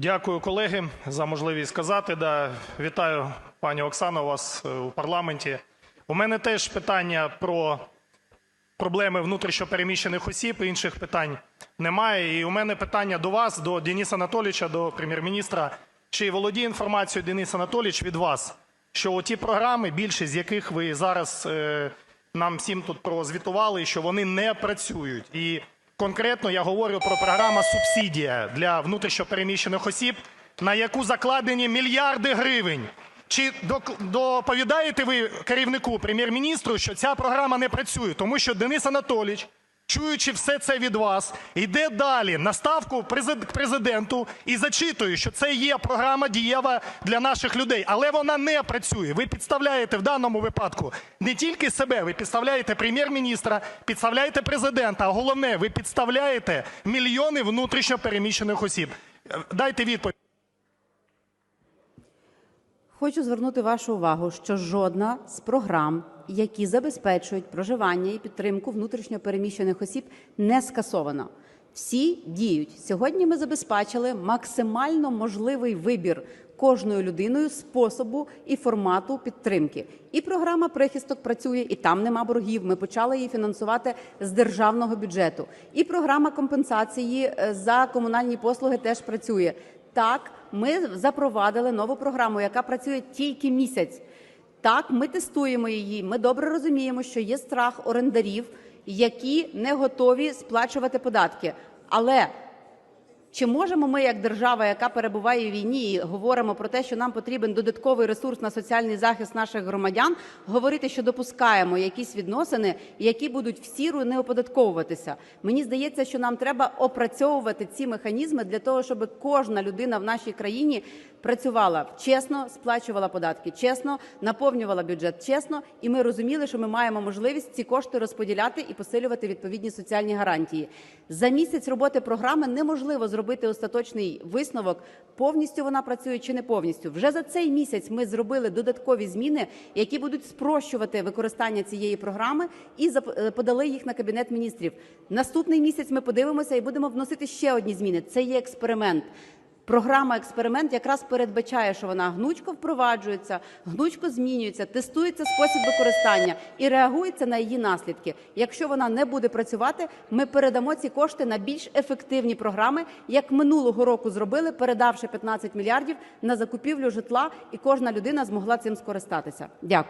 Дякую, колеги, за можливість сказати. Вітаю, пані Оксано, вас е, у парламенті. У мене теж питання про проблеми внутрішньопереміщених осіб, інших питань немає. І у мене питання до вас, до Дениса Анатолійовича, до Прем'єр-міністра. Чи володіє інформацією Денис Анатолійович від вас, що ті програми, більшість з яких ви зараз е, нам всім тут прозвітували, що вони не працюють? І конкретно я говорю про програму "Субсидія" для внутрішньопереміщених осіб, на яку закладені мільярди гривень. Чи доповідаєте ви керівнику Прем'єр-міністру, що ця програма не працює? Тому що Денис Анатолійович, чуючи все це від вас, йде далі на ставку президенту і зачитує, що це є програма дієва для наших людей, але вона не працює. Ви підставляєте в даному випадку не тільки себе, ви підставляєте Прем'єр-міністра, підставляєте президента, а головне, ви підставляєте мільйони внутрішньо переміщених осіб. Дайте відповідь. Хочу звернути вашу увагу, що жодна з програм, які забезпечують проживання і підтримку внутрішньо переміщених осіб, не скасована. Всі діють. Сьогодні ми забезпечили максимально можливий вибір кожною людиною способу і формату підтримки. І програма прихисток працює, і там нема боргів. Ми почали її фінансувати з державного бюджету. І програма компенсації е, за комунальні послуги теж працює. Так, ми запровадили нову програму, яка працює тільки місяць. Так, ми тестуємо її. Ми добре розуміємо, що є страх орендарів, які не готові сплачувати податки. Але чи можемо ми, як держава, яка перебуває в війні, і говоримо про те, що нам потрібен додатковий ресурс на соціальний захист наших громадян, говорити, що допускаємо якісь відносини, які будуть в сіру не оподатковуватися? Мені здається, що нам треба опрацьовувати ці механізми для того, щоб кожна людина в нашій країні працювала чесно, сплачувала податки, чесно наповнювала бюджет чесно, і ми розуміли, що ми маємо можливість ці кошти розподіляти і посилювати відповідні соціальні гарантії. За місяць роботи програми неможливо зробити остаточний висновок, повністю вона працює чи не повністю. Вже за цей місяць ми зробили додаткові зміни, які будуть спрощувати використання цієї програми, і е, подали їх на кабінет міністрів. Наступний місяць ми подивимося і будемо вносити ще одні зміни. Це є експеримент. Програма експеримент якраз передбачає, що вона гнучко впроваджується, гнучко змінюється, тестується спосіб використання і реагується на її наслідки. Якщо вона не буде працювати, ми передамо ці кошти на більш ефективні програми, як минулого року зробили, передавши 15 мільярдів на закупівлю житла, і кожна людина змогла цим скористатися. Дякую.